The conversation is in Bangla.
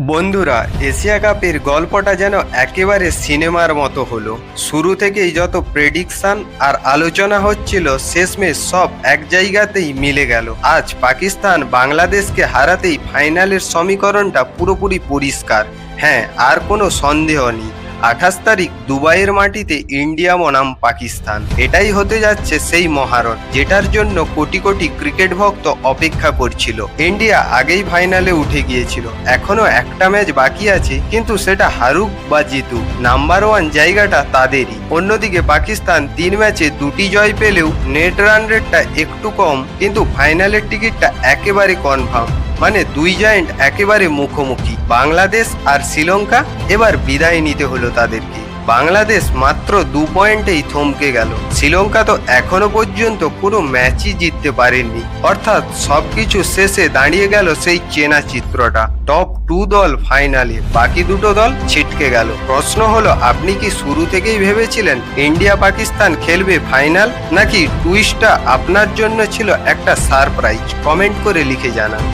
বন্ধুরা, এশিয়া কাপের গল্পটা যেন একেবারে সিনেমার মতো হলো। শুরু থেকেই যত প্রেডিকশন আর আলোচনা হচ্ছিল, শেষমেশ সব এক জায়গাতেই মিলে গেল। আজ পাকিস্তান বাংলাদেশকে হারাতেই ফাইনালের সমীকরণটা পুরোপুরি পরিষ্কার। হ্যাঁ আর কোনো সন্দেহ নেই। আঠাশ তারিখ দুবাইয়ের মাটিতে ইন্ডিয়া বনাম পাকিস্তান। এটাই হতে যাচ্ছে সেই মহারণ, যেটার জন্য কোটি কোটি ক্রিকেট ভক্ত অপেক্ষা করছিল। ইন্ডিয়া আগেই ফাইনালে উঠে গিয়েছিল। এখনও একটা ম্যাচ বাকি আছে, কিন্তু সেটা হারুক বা জিতুক। নাম্বার ওয়ান জায়গাটা তাদেরই। অন্যদিকে পাকিস্তান তিন ম্যাচে দুটি জয় পেলেও নেট রান রেটটা একটু কম, কিন্তু ফাইনালের টিকিটটা একেবারে কনফার্ম। মানে দুই জয়েন্ট একেবারে মুখোমুখি। বাংলাদেশ আর শ্রীলঙ্কা এবার বিদায় নিতে হলো তাদেরকে। বাংলাদেশ মাত্র দু পয়েন্টেই থমকে গেল। শ্রীলঙ্কা তো এখনও পর্যন্ত কোনো ম্যাচই জিততে পারেননি। অর্থাৎ সবকিছু শেষে দাঁড়িয়ে গেল সেই চেনা চিত্রটা। টপ টু দল ফাইনালে বাকি দুটো দল ছিটকে গেল। প্রশ্ন হলো, আপনি কি শুরু থেকেই ভেবেছিলেন ইন্ডিয়া পাকিস্তান খেলবে ফাইনাল নাকি টুইস্টটা আপনার জন্য ছিল একটা সারপ্রাইজ কমেন্ট করে লিখে জানান।